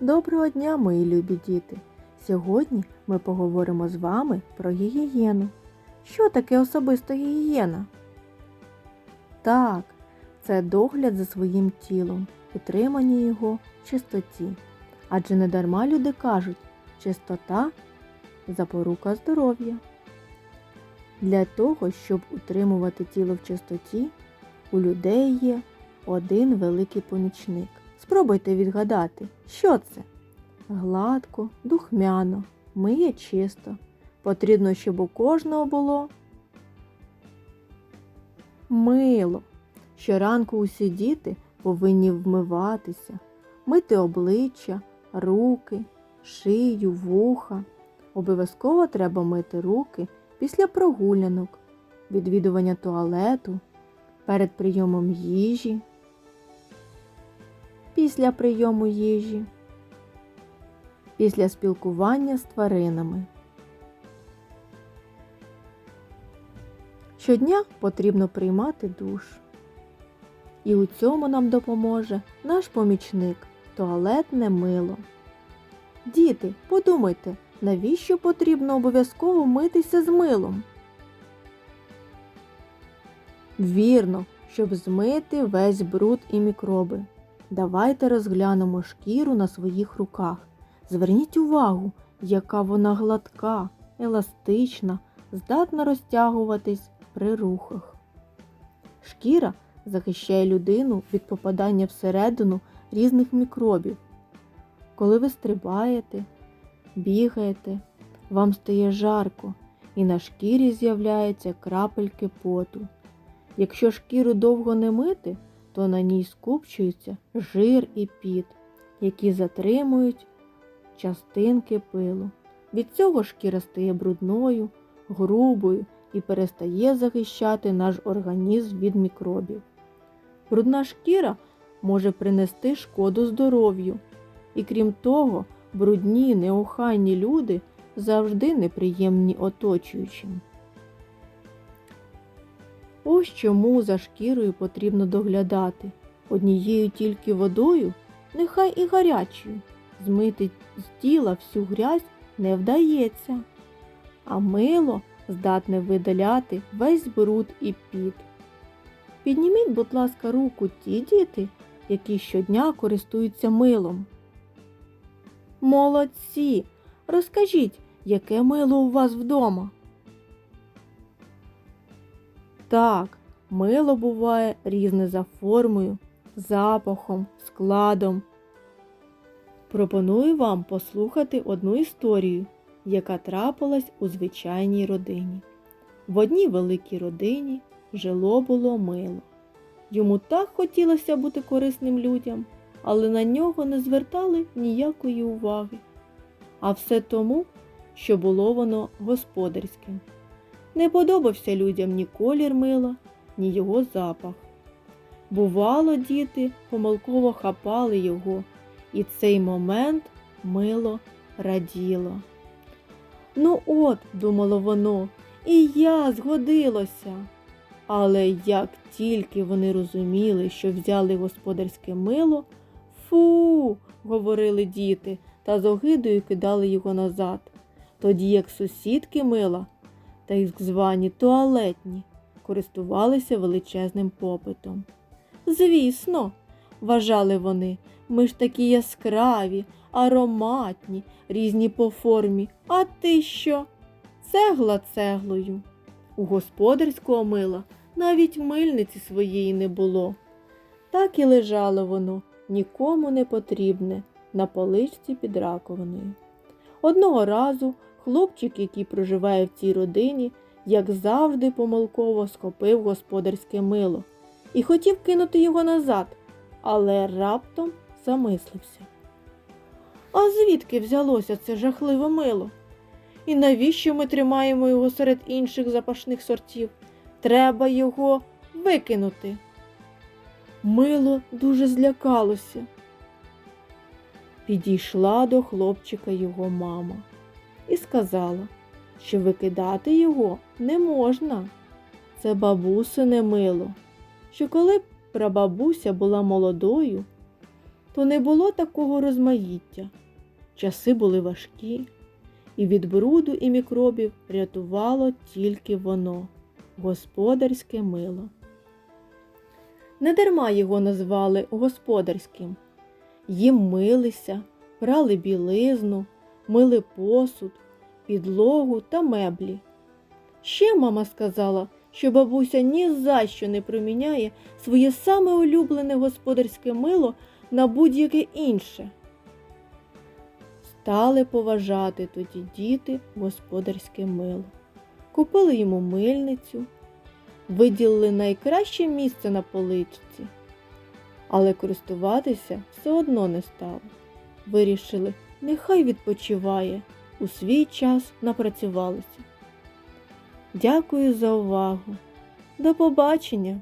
Доброго дня, мої любі діти! Сьогодні ми поговоримо з вами про гігієну. Що таке особиста гігієна? Так, це догляд за своїм тілом, утримання його чистоті. Адже не дарма люди кажуть, чистота запорука здоров'я. Для того, щоб утримувати тіло в чистоті, у людей є один великий помічник. Спробуйте відгадати, що це? Гладко, духмяно, миє чисто. Потрібно, щоб у кожного було мило. Щоранку усі діти повинні вмиватися, мити обличчя, руки, шию, вуха. Обов'язково треба мити руки після прогулянок, відвідування туалету, перед прийомом їжі, після прийому їжі, після спілкування з тваринами. Щодня потрібно приймати душ. І у цьому нам допоможе наш помічник туалетне мило. Діти, подумайте, навіщо потрібно обов'язково митися з милом? Вірно, щоб змити весь бруд і мікроби. Давайте розглянемо шкіру на своїх руках. Зверніть увагу, яка вона гладка, еластична, здатна розтягуватись при рухах. Шкіра захищає людину від попадання всередину різних мікробів. Коли ви стрибаєте, бігаєте, вам стає жарко і на шкірі з'являються крапельки поту. Якщо шкіру довго не мити, то на ній скупчується жир і піт, які затримують частинки пилу. Від цього шкіра стає брудною, грубою і перестає захищати наш організм від мікробів. Брудна шкіра може принести шкоду здоров'ю, і крім того, брудні неохайні люди завжди неприємні оточуючим. Ось чому за шкірою потрібно доглядати. Однією тільки водою, нехай і гарячою, змити з тіла всю грязь не вдається, а мило здатне видаляти весь бруд і піт. Підніміть, будь ласка, руку ті діти, які щодня користуються милом. Молодці! Розкажіть, яке мило у вас вдома? Так, мило буває різне за формою, запахом, складом. Пропоную вам послухати одну історію, яка трапилась у звичайній родині. В одній великій родині жило було мило. Йому так хотілося бути корисним людям, але на нього не звертали ніякої уваги. А все тому, що було воно господарським. Не подобався людям ні колір мила, ні його запах. Бувало, діти помилково хапали його, і цей момент мило раділо. Ну от, думало воно, і я згодилося. Але як тільки вони розуміли, що взяли господарське мило, фу, говорили діти, та з огидою кидали його назад. Тоді як сусідки мила та їх звані туалетні користувалися величезним попитом. Звісно, вважали вони, ми ж такі яскраві, ароматні, різні по формі. А ти що? Цегла цеглою. У господарського мила навіть мильниці своєї не було. Так і лежало воно, нікому не потрібне, на поличці під раковиною. Одного разу хлопчик, який проживає в цій родині, як завжди помилково схопив господарське мило і хотів кинути його назад, але раптом замислився. А звідки взялося це жахливе мило? І навіщо ми тримаємо його серед інших запашних сортів? Треба його викинути. Мило дуже злякалося. Підійшла до хлопчика його мама і сказала, що викидати його не можна. Це бабусине мило, що коли прабабуся була молодою, то не було такого розмаїття. Часи були важкі, і від бруду і мікробів рятувало тільки воно господарське мило. Недарма його назвали господарським. Їм милися, прали білизну, мили посуд, підлогу та меблі. Ще мама сказала, що бабуся ні за що не проміняє своє саме улюблене господарське мило на будь-яке інше. Стали поважати тоді діти господарське мило. Купили йому мильницю, виділили найкраще місце на поличці, але користуватися все одно не стали. Вирішили, нехай відпочиває, у свій час напрацювалися. Дякую за увагу. До побачення!